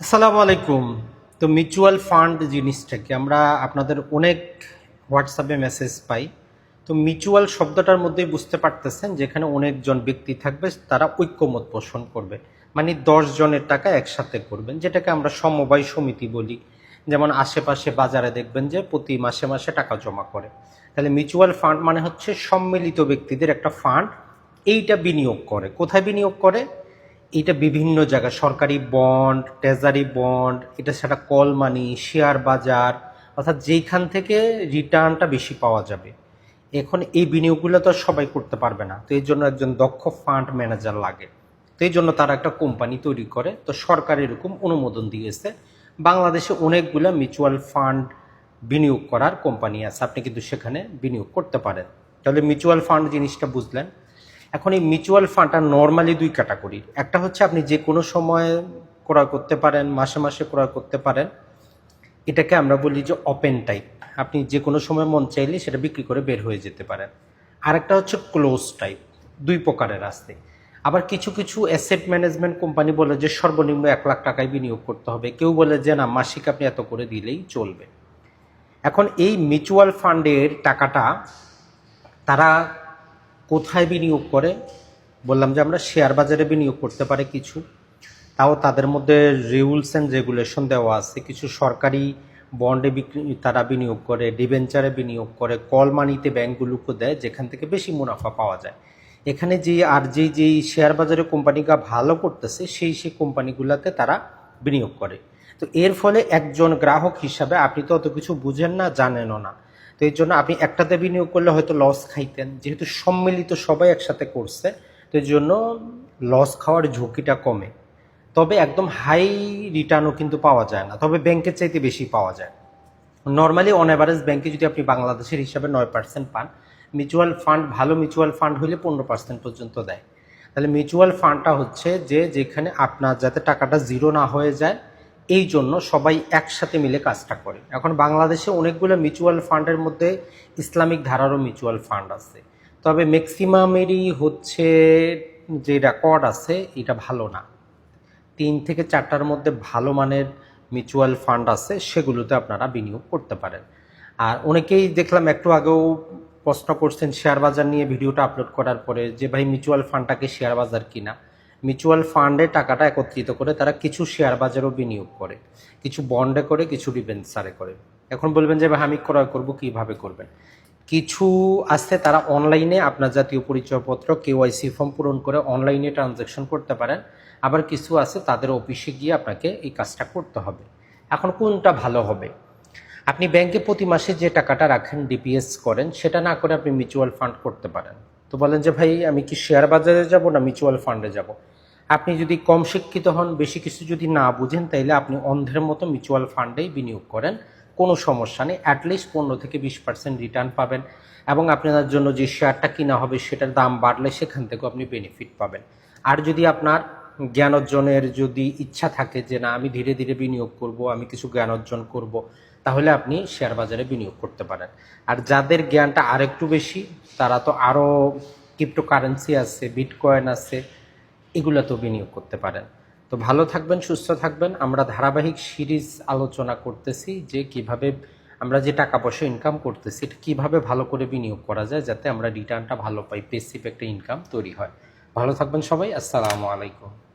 আসসালামু আলাইকুম। তো মিউচুয়াল ফান্ড জিনিসটাকে আমরা আপনাদের অনেক হোয়াটসঅ্যাপে মেসেজ পাই। তো মিউচুয়াল শব্দটার মধ্যেই বুঝতে পারতেছেন যেখানে অনেকজন ব্যক্তি থাকবে, তারা ঐক্যমত পোষণ করবে। মানে দশ জনের টাকা একসাথে করবেন, যেটাকে আমরা সমবায় সমিতি বলি। যেমন আশেপাশে বাজারে দেখবেন যে প্রতি মাসে মাসে টাকা জমা করে। তাহলে মিউচুয়াল ফান্ড মানে হচ্ছে সম্মিলিত ব্যক্তিদের একটা ফান্ড এইটা বিনিয়োগ করে। কোথায় বিনিয়োগ করে? এটা বিভিন্ন জায়গায়, সরকারি বন্ড ট্রেজারি বন্ড, এটা সেটা কল মানি শেয়ার বাজার, অর্থাৎ যেইখান থেকে রিটার্নটা বেশি পাওয়া যাবে। এখন এই বিনিয়োগগুলো তো সবাই করতে পারবে না, তো এই জন্য একজন দক্ষ ফান্ড ম্যানেজার লাগে। তো এই জন্য তারা একটা কোম্পানি তৈরি করে, তো সরকার এরকম অনুমোদন দিয়েছে। বাংলাদেশে অনেকগুলো মিউচুয়াল ফান্ড বিনিয়োগ করার কোম্পানি আছে, আপনি কিন্তু সেখানে বিনিয়োগ করতে পারেন। তাহলে মিউচুয়াল ফান্ড জিনিসটা বুঝলেন এখন এই মিউচুয়াল ফান্ডটা নর্মালি দুই ক্যাটাগরির একটা হচ্ছে আপনি যে কোনো সময় ক্রয় করতে পারেন, মাসে মাসে ক্রয় করতে পারেন, এটাকে আমরা বলি যে ওপেন টাইপ আপনি যে কোনো সময় মন চাইলে সেটা বিক্রি করে বের হয়ে যেতে পারেন। আরেকটা হচ্ছে ক্লোজ টাইপ দুই প্রকারের আসতে। আবার কিছু কিছু অ্যাসেট ম্যানেজমেন্ট কোম্পানি বলে যে সর্বনিম্ন এক লাখ টাকায় বিনিয়োগ করতে হবে। কেউ বলে যে না, মাসিক আপনি এত করে দিলেই চলবে। এখন এই মিউচুয়াল ফান্ডের টাকাটা তারা কোথায় বিনিয়োগ করে? বললাম যে আমরা শেয়ার বাজারে বিনিয়োগ করতে পারে কিছু। তাও তাদের মধ্যে রুলস অ্যান্ড রেগুলেশন দেওয়া আছে। কিছু সরকারি বন্ডে বিক্রি, তারা বিনিয়োগ করে ডিবেঞ্চারে বিনিয়োগ করে কল মানিতে ব্যাংকগুলোকে দেয়, যেখান থেকে বেশি মুনাফা পাওয়া যায়। এখানে যে আর যে যেই শেয়ার বাজারে কোম্পানিগুলো ভালো করতেছে, সেই সেই কোম্পানিগুলোতে তারা বিনিয়োগ করে। তো এর ফলে একজন গ্রাহক হিসাবে আপনি তো অত কিছু বুঝেন না, জানেনও না। তো এর জন্য আপনি একটাতে বিনিয়োগ করলে হয়তো লস খাইতেন। যেহেতু সম্মিলিত সবাই একসাথে করছে, তো এর জন্য লস খাওয়ার ঝুঁকিটা কমে। তবে একদম হাই রিটার্নও কিন্তু পাওয়া যায় না। তবে ব্যাংকের চাইতে বেশি পাওয়া যায়। নর্মালি অন অ্যাভারেজ ব্যাংকে যদি আপনি বাংলাদেশের হিসাবে নয় পার্সেন্ট পান মিউচুয়াল ফান্ড ভালো মিউচুয়াল ফান্ড হলে পনেরো পার্সেন্ট পর্যন্ত দেয়। তাহলে মিউচুয়াল ফান্ডটা হচ্ছে যে যেখানে আপনার যাতে টাকাটা জিরো না হয়ে যায় এই জন্য সবাই একসাথে মিলে কাজটা করে। এখন বাংলাদেশে অনেকগুলো মিউচুয়াল ফান্ডের মধ্যে ইসলামিক ধারারও মিউচুয়াল ফান্ড আছে। তবে ম্যাক্সিমামেরই হচ্ছে যে রেকর্ড আছে, এটা ভালো না। তিন থেকে চারটার মধ্যে ভালো মানের মিউচুয়াল ফান্ড আছে, সেগুলোতে আপনারা বিনিয়োগ করতে পারেন। আর অনেকেই দেখলাম একটু আগেও প্রশ্ন করছেন শেয়ার বাজার নিয়ে ভিডিওটা আপলোড করার পরে যে ভাই মিউচুয়াল ফান্ডটাকে শেয়ার বাজার কিনা। মিউচুয়াল ফান্ডে টাকাটা একত্রিত করে তারা কিছু শেয়ার বাজারও বিনিয়োগ করে, কিছু বন্ডে করে, কিছু ডিবেন্সারে করে। এখন বলবেন যে আমি ক্রয় করব, কীভাবে করবেন? কিছু আছে তারা অনলাইনে, আপনার জাতীয় পরিচয়পত্র কেওয়াইসি ফর্ম পূরণ করে অনলাইনে ট্রানজ্যাকশন করতে পারেন। আবার কিছু আছে তাদের অফিসে গিয়ে আপনাকে এই কাজটা করতে হবে। এখন কোনটা ভালো হবে? আপনি ব্যাংকে প্রতি মাসে যে টাকাটা রাখেন, ডিপিএস করেন, সেটা না করে আপনি মিউচুয়াল ফান্ড করতে পারেন। তো বলেন যে, ভাই, আমি কি শেয়ার বাজারে যাব না মিউচুয়াল ফান্ডে যাব? আপনি যদি কম শিক্ষিত হন, বেশি কিছু যদি না বুঝেন, তাইলে আপনি অন্ধের মতো মিউচুয়াল ফান্ডেই বিনিয়োগ করেন। কোনো সমস্যা নেই অ্যাটলিস্ট পনেরো থেকে বিশ পার্সেন্ট রিটার্ন পাবেন এবং আপনার জন্য যে শেয়ারটা কিনা হবে, সেটার দাম বাড়লে সেখান থেকেও আপনি বেনিফিট পাবেন। আর যদি আপনার জ্ঞান অর্জনের যদি ইচ্ছা থাকে যে না, আমি ধীরে ধীরে বিনিয়োগ করব, আমি কিছু জ্ঞান অর্জন করব, তাহলে আপনি শেয়ার বাজারে বিনিয়োগ করতে পারেন। আর যাদের জ্ঞানটা আরেকটু বেশি, তারা তো আরও ক্রিপ্টোকারেন্সি আছে, বিটকয়েন আছে, এগুলোতেও বিনিয়োগ করতে পারেন। তো ভালো থাকবেন, সুস্থ থাকবেন। আমরা ধারাবাহিক সিরিজ আলোচনা করতেছি যে কীভাবে আমরা যে টাকা পয়সা ইনকাম করতেছি, এটা কীভাবে ভালো করে বিনিয়োগ করা যায় যাতে আমরা রিটার্নটা ভালো পাই পেসিভ একটা ইনকাম তৈরি হয়। ভালো থাকবেন সবাই, আসসালামু আলাইকুম।